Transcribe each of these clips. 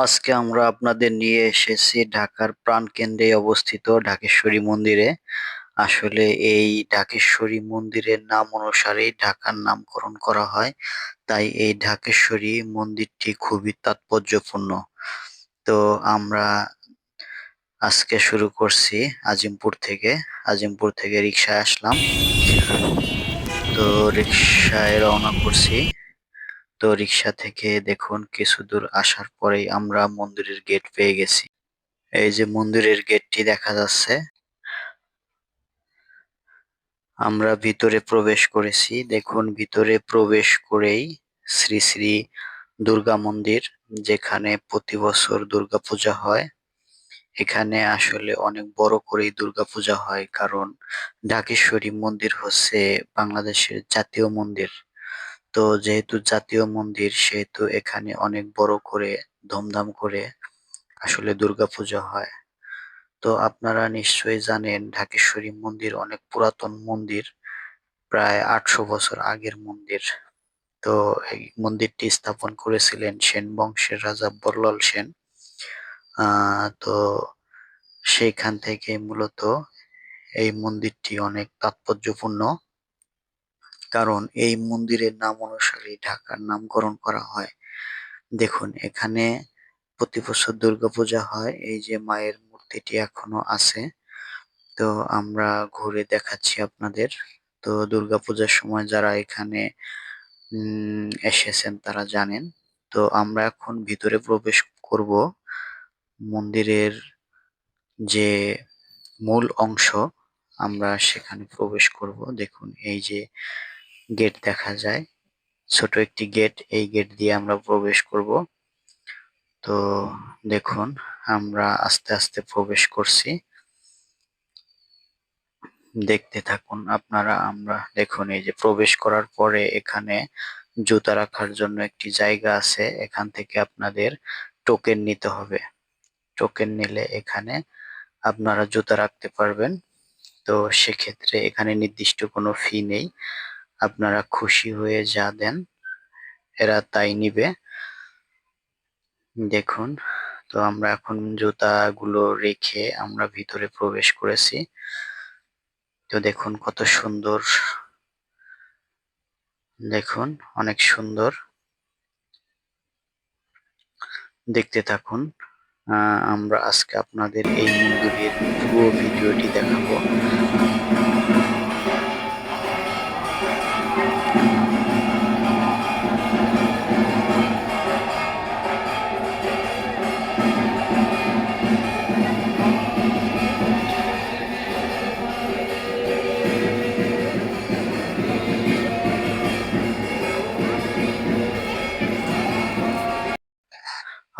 আজকে আমরা আপনাদের নিয়ে এসেছি ঢাকার প্রাণকেন্দ্রে অবস্থিত ঢাকেশ্বরী মন্দিরে। আসলে এই ঢাকেশ্বরী মন্দিরের নাম অনুসারেই ঢাকার নামকরণ করা হয়। তাই এই ঢাকেশ্বরী মন্দিরটি খুবই তাৎপর্যপূর্ণ। তো আমরা আজকে শুরু করছি আজিমপুর থেকে। আজিমপুর থেকে রিক্সায় আসলাম। তো রিক্সায় রওনা করছি। তো রিক্সা থেকে দেখুন কিছু দূর আসার পরেই আমরা মন্দিরের গেট পেয়ে গেছি। এই যে মন্দিরের গেটটি দেখা যাচ্ছে। আমরা ভিতরে প্রবেশ করেছি। দেখুন, ভিতরে প্রবেশ করেই শ্রী শ্রী দুর্গা মন্দির, যেখানে প্রতি বছর দুর্গা পূজা হয়। এখানে আসলে অনেক বড় করেই দুর্গা পূজা হয়, কারণ ঢাকেশ্বরী মন্দির হচ্ছে বাংলাদেশের জাতীয় মন্দির। তো যেহেতু জাতীয় মন্দির, সেহেতু এখানে অনেক বড় করে ধুমধাম করে আসলে দুর্গাপূজা হয়। তো আপনারা নিশ্চয়ই জানেন ঢাকেশ্বরী মন্দির অনেক পুরাতন মন্দির, প্রায় আটশো বছর আগের মন্দির। তো এই মন্দিরটি স্থাপন করেছিলেন সেন বংশের রাজা বল্লাল সেন। তো সেইখান থেকে মূলত এই মন্দিরটি অনেক তাৎপর্যপূর্ণ। কারণ এই মন্দিরের নাম অনুসারে ঢাকার নামকরণ করা হয়। দেখুন, এখানে প্রতি বছর দুর্গাপূজা হয়। এই যে মায়ের মূর্তিটি এখনও আছে। তো আমরা ঘুরে দেখাচ্ছি আপনাদের। তো দুর্গাপূজার সময় যারা এখানে এসেছেন তারা জানেন। তো আমরা এখন ভিতরে প্রবেশ করব। মন্দিরের যে মূল অংশ, আমরা সেখানে প্রবেশ করব। দেখুন, এই যে গেট দেখা যায়। ছোট একটি গেট, এই গেট দিয়ে আমরা প্রবেশ করব। তো দেখুন, আমরা আস্তে আস্তে প্রবেশ করছি। দেখতে থাকুন আপনারা, আমরা দেখুন এই যে প্রবেশ করার পরে এখানে জুতা রাখার জন্য একটি জায়গা আছে। এখান থেকে আপনাদের টোকেন নিতে হবে। টোকেন নিলে এখানে আপনারা জুতা রাখতে পারবেন। তো সেক্ষেত্রে এখানে নির্দিষ্ট কোনো ফি নেই। আপনারা খুশি হয়ে যা দেন, এরা তাই নিবে। দেখুন, তো আমরা এখন জুতাগুলো রেখে আমরা ভিতরে প্রবেশ করেছি। তো দেখুন কত সুন্দর। দেখুন, অনেক সুন্দর। দেখতে থাকুন আমরা আজকে আপনাদের এই মন্দিরের পুরো ভিডিওটি দেখাবো।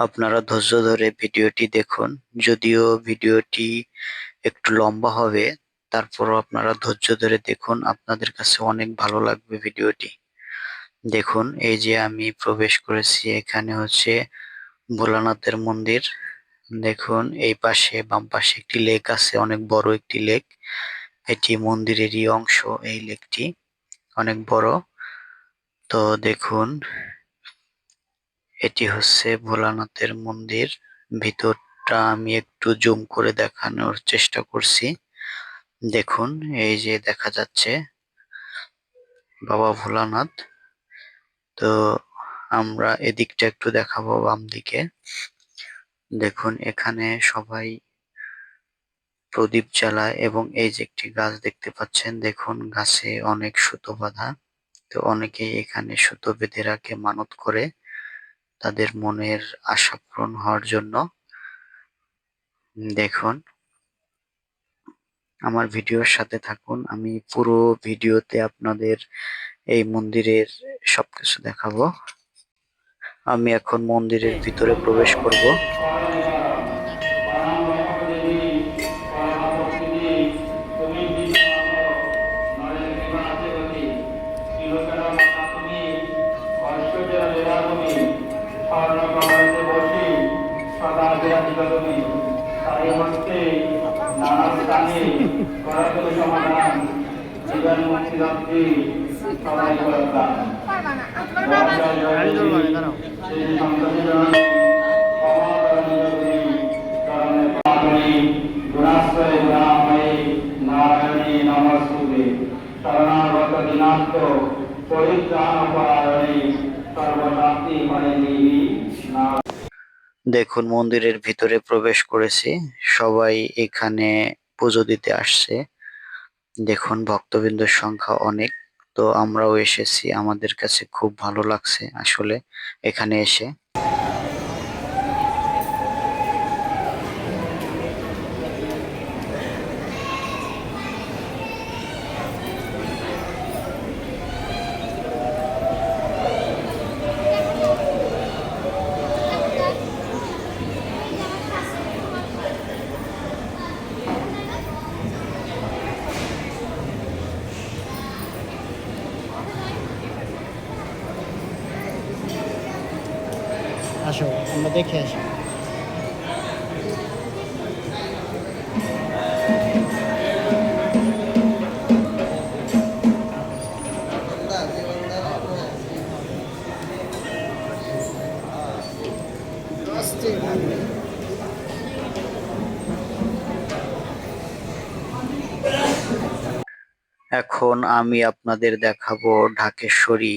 আপনারা ধৈর্য ধরে ভিডিওটি দেখুন। যদিও ভিডিওটি একটু লম্বা হবে, তারপরও আপনারা ধৈর্য ধরে দেখুন। আপনাদের কাছে অনেক ভালো লাগবে ভিডিওটি। দেখুন, এই যে আমি প্রবেশ করেছি, এখানে হচ্ছে ভোলানাথের মন্দির। দেখুন, এই পাশে, বাম পাশে একটি লেক আছে, অনেক বড় একটি লেক। এটি মন্দিরেরই অংশ, এই লেকটি অনেক বড়। তো দেখুন এটি হচ্ছে ভোলানাথের মন্দির। ভিতরটা আমি একটু জুম করে দেখানোর চেষ্টা করছি। দেখুন, এই যে দেখা যাচ্ছে বাবা ভোলানাথ। তো আমরা এদিকটা একটু দেখাবো বাম দিকে। দেখুন, এখানে সবাই প্রদীপ জ্বালায় এবং এই যে একটি গাছ দেখতে পাচ্ছেন, দেখুন গাছে অনেক সুতো বাঁধা। তো অনেকেই এখানে সুতো বেঁধে রাখে মানত করে। তাদের মনের আশা পূরণ হওয়ার জন্য। দেখুন, আমার ভিডিওর সাথে থাকুন। আমি পুরো ভিডিওতে আপনাদের এই মন্দিরের সবকিছু দেখাবো। আমি এখন মন্দিরের ভিতরে প্রবেশ করব। স্বর্ণকমলিতে বসে সদা বিরাজিতী তাই হস্তে নানা স্থানে করাতুল সমাধান জীবন মুক্তি লক্ষ্যে সবাই করতাম সেই সন্তোষজনক শরণাগত দিনান্ত পরিত্রাণ দেখুন, মন্দিরের ভিতরে প্রবেশ করেছি। সবাই এখানে পুজো দিতে আসছে। দেখুন, ভক্তবৃন্দের সংখ্যা অনেক। তো আমরাও এসেছি। আমাদের কাছে খুব ভালো লাগছে আসলে এখানে এসে আসো আমরা দেখে আসি। এখন আমি আপনাদের দেখাবো ঢাকেশ্বরী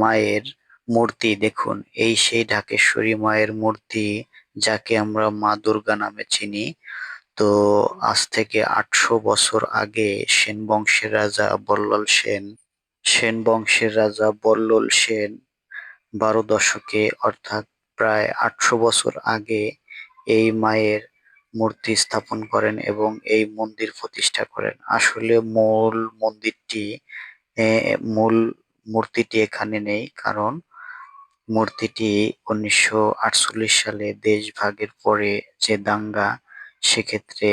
মায়ের মূর্তি, দেখুন, এই সেই ঢাকেশ্বরী মায়ের মূর্তি যাকে আমরা মা দুর্গা নামে চিনি। তো আজ থেকে আটশো বছর আগে সেন বংশের রাজা বল্লল সেন সেন বংশের রাজা বল্লল সেন বারো দশকে, অর্থাৎ প্রায় আটশো বছর আগে এই মায়ের মূর্তি স্থাপন করেন এবং এই মন্দির প্রতিষ্ঠা করেন। আসলে মূল মন্দিরটি মূল মূর্তিটি এখানে নেই, কারণ মূর্তিটি উনিশশো আটচল্লিশ সালে দেশ ভাগের পরে যে দাঙ্গা, সেক্ষেত্রে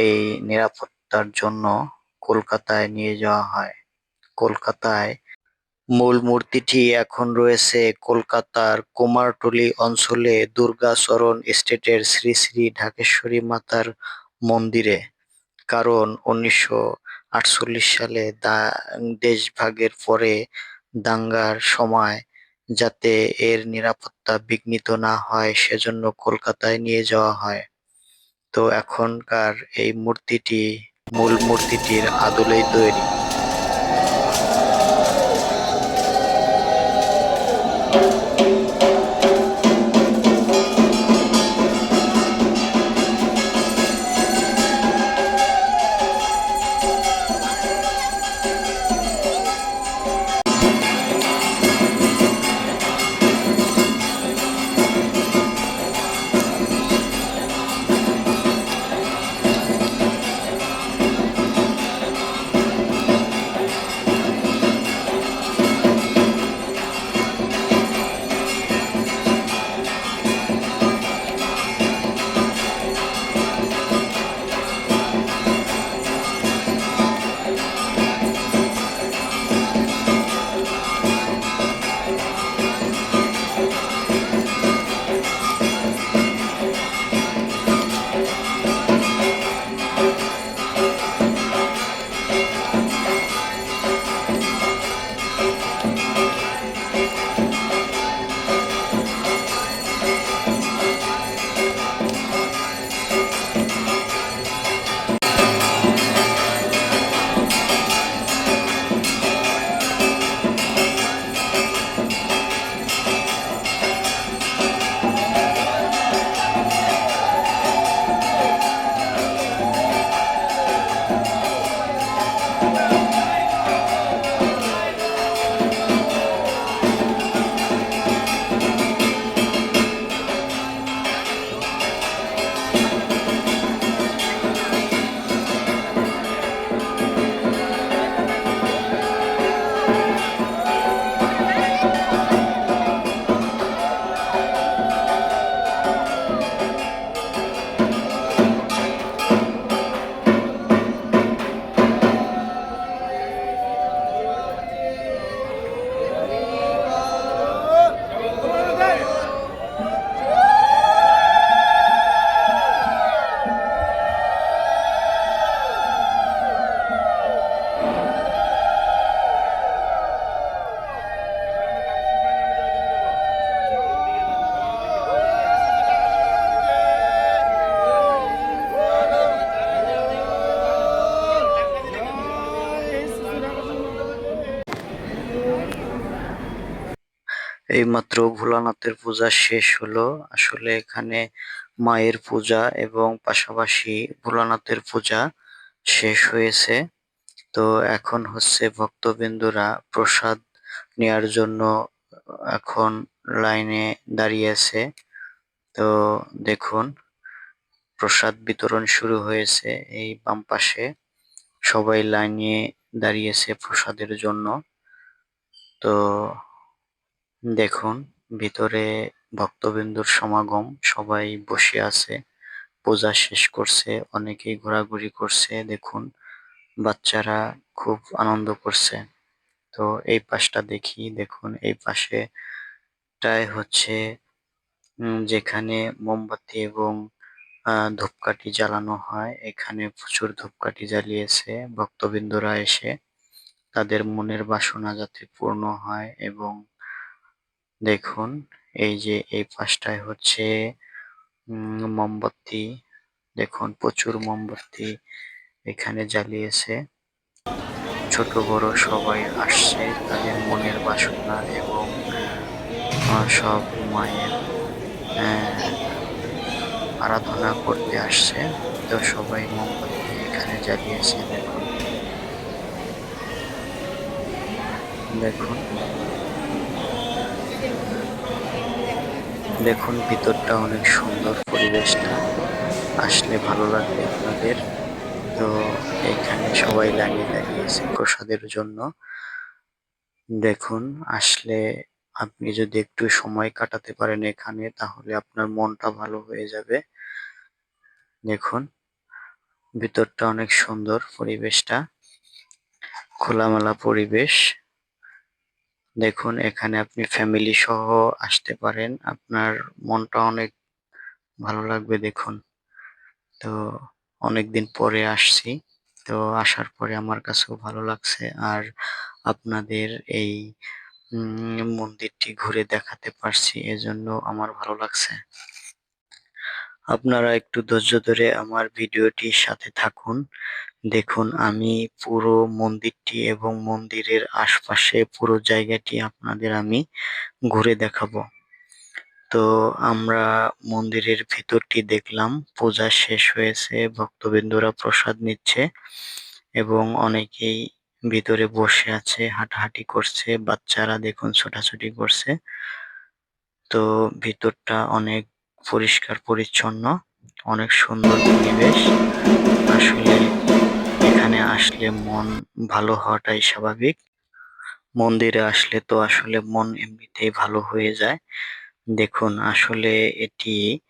এই নিরাপত্তার জন্য কলকাতায় নিয়ে যাওয়া হয়। কলকাতায় মূল মূর্তিটি এখন রয়েছে কলকাতার কুমারটুলি অঞ্চলে দুর্গাচরণ এস্টেটের শ্রী শ্রী ঢাকেশ্বরী মাতার মন্দিরে। কারণ উনিশশো আটচল্লিশ সালে দেশভাগের পরে দাঙ্গার সময় যাতে এর নিরাপত্তা বিঘ্নিত না হয়, সেজন্য কলকাতায় নিয়ে যাওয়া হয়। তো এখনকার এই মূর্তিটি মূল মূর্তিটির আদলেই তৈরি। এইমাত্র ভোলানাথের পূজা শেষ হলো। আসলে এখানে মায়ের পূজা এবং পাশাপাশি ভোলানাথের পূজা শেষ হয়েছে। তো এখন হচ্ছে ভক্তবিন্দুরা প্রসাদ নেয়ার জন্য এখন লাইনে দাঁড়িয়ে আছে। তো দেখুন, প্রসাদ বিতরণ শুরু হয়েছে এই বাম পাশে। সবাই লাইনে দাঁড়িয়েছে প্রসাদের জন্য। তো দেখুন, ভিতরে ভক্তবিন্দুর সমাগম, সবাই বসে আছে, পূজা শেষ করছে, অনেকেই ঘোরাঘুরি করছে, দেখুন, বাচ্চারা খুব আনন্দ করছে। তো এই পাশটা দেখি, দেখুন, এই পাশে টাই হচ্ছে যেখানে মোমবাতি এবং ধূপকাঠি জ্বালানো হয়, এখানে প্রচুর ধূপকাঠি জ্বালিয়েছে, ভক্তবৃন্দরা এসে, তাদের মনের বাসনা যাতে পূর্ণ হয় এবং দেখুন এই যে এই পাশটায় হচ্ছে উম, মোমবাতি। দেখুন প্রচুর মোমবাতি এখানে জ্বালিয়েছে। ছোট বড় সবাই আসছে তাদের মনের বাসনা এবং সব মায়ের আরাধনা করতে আসছে। তো সবাই মোমবাতি এখানে জ্বালিয়েছে দেখুন। দেখুন। দেখুন, ভিতরটা অনেক সুন্দর পরিবেশটা। আসলে ভালো লাগবে আপনাদের। তো এখানে সবাই লাগিয়ে দাঁড়িয়েছে প্রসাদের জন্য। দেখুন, আসলে আপনি যদি একটু সময় কাটাতে পারেন এখানে, তাহলে আপনার মনটা ভালো হয়ে যাবে। দেখুন, ভিতরটা অনেক সুন্দর পরিবেশটা। খোলামেলা পরিবেশ। দেখুন, এখানে আপনি ফ্যামিলি সহ আসতে পারেন। আপনার মনটা অনেক ভালো লাগবে দেখুন। তো অনেকদিন পরে আসছি। তো আসার পরে আমার কাছেও ভালো লাগছে। আর আপনাদের এই মন্দিরটি ঘুরে দেখাতে পারছি। এজন্য আমার ভালো লাগছে। আপনারা একটু ধৈর্য ধরে আমার ভিডিওটির সাথে থাকুন। দেখুন, আমি পুরো মন্দিরটি এবং মন্দিরের আশপাশে পুরো জায়গাটি আপনাদের আমি ঘুরে দেখাবো। তো আমরা মন্দিরের ভিতরটি দেখলাম, পূজা শেষ হয়েছে, ভক্তবৃন্দরা প্রসাদ নিচ্ছে এবং অনেকেই ভিতরে বসে আছে, হাঁটাহাঁটি করছে, বাচ্চারা দেখুন ছোটাছুটি করছে। তো ভিতরটা অনেক পরিষ্কার পরিচ্ছন্ন। অনেক সুন্দর পরিবেশ। আসলে এখানে আসলে মন ভালো হওয়াটাই স্বাভাবিক। মন্দিরে আসলে তো আসলে মন এমনিতেই ভালো হয়ে যায়। দেখুন, আসলে এটি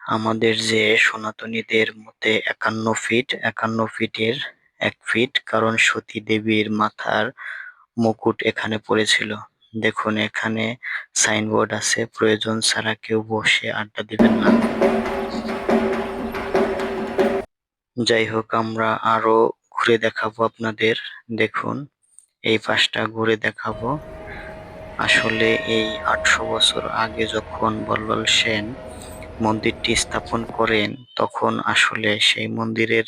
আমাদের যে সনাতনীদের মতে একান্ন ফিট, একান্ন ফিটের এক ফিট, কারণ সতী দেবীর মাথার মুকুট এখানে পড়েছিল। দেখুন, এখানে সাইনবোর্ড আছে, প্রয়োজন ছাড়া কেউ বসে আড্ডা দিবেন না। যাই হোক আমরা আরও ঘুরে দেখাবো আপনাদের। দেখুন, এই পাশটা ঘুরে দেখাবো। আসলে এই আটশো বছর আগে যখন বল্লাল সেন মন্দিরটি স্থাপন করেন, তখন আসলে সেই মন্দিরের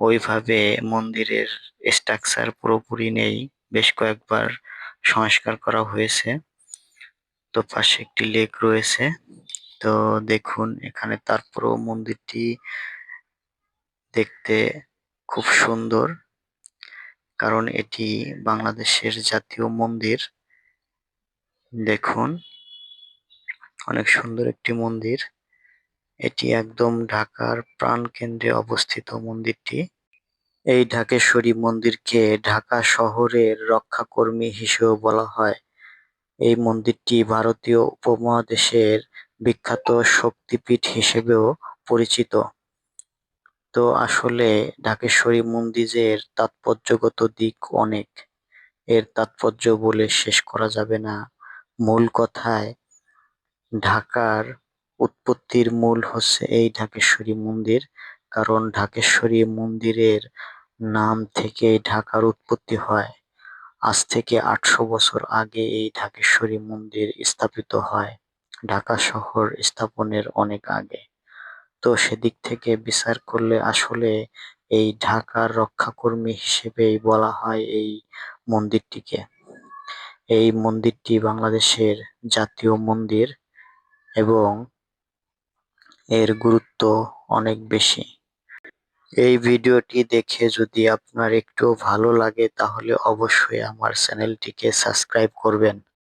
ওইভাবে মন্দিরের স্ট্রাকচার পুরোপুরি নেই। বেশ কয়েকবার সংস্কার করা হয়েছে। তো পাশে একটি লেক রয়েছে। তো দেখুন, এখানে তারপরেও মন্দিরটি দেখতে খুব সুন্দর। কারণ এটি বাংলাদেশের জাতীয় মন্দির। দেখুন, অনেক সুন্দর একটি মন্দির। এটি একদম ঢাকার প্রাণকেন্দ্রে অবস্থিত মন্দিরটি। এই ঢাকেশ্বরী মন্দিরকে ঢাকা শহরের রক্ষাকর্মী হিসেবে বলা হয়। এই মন্দিরটি ভারতীয় উপমহাদেশের বিখ্যাত শক্তিপীঠ হিসেবেও পরিচিত। তো আসলে ঢাকেশ্বরী মন্দিরের তাৎপর্যগত দিক অনেক। এর তাৎপর্য বলে শেষ করা যাবে না। মূল কথায়, ঢাকার উৎপত্তির মূল হচ্ছে এই ঢাকেশ্বরী মন্দির, কারণ ঢাকেশ্বরী মন্দিরের নাম থেকে ঢাকার উৎপত্তি হয়। আজ থেকে আটশো বছর আগে এই ঢাকেশ্বরী মন্দির স্থাপিত হয়। ঢাকা শহর স্থাপনের অনেক আগে। তো সেদিক থেকে বিচার করলে আসলে এই ঢাকার রক্ষাকর্মী হিসেবেই বলা হয় এই মন্দিরটিকে। এই মন্দিরটি বাংলাদেশের জাতীয় মন্দির এবং এর গুরুত্ব অনেক বেশি। এই ভিডিওটি দেখে যদি আপনার একটু ভালো লাগে তাহলে অবশ্যই আমার চ্যানেলটিকে সাবস্ক্রাইব করবেন।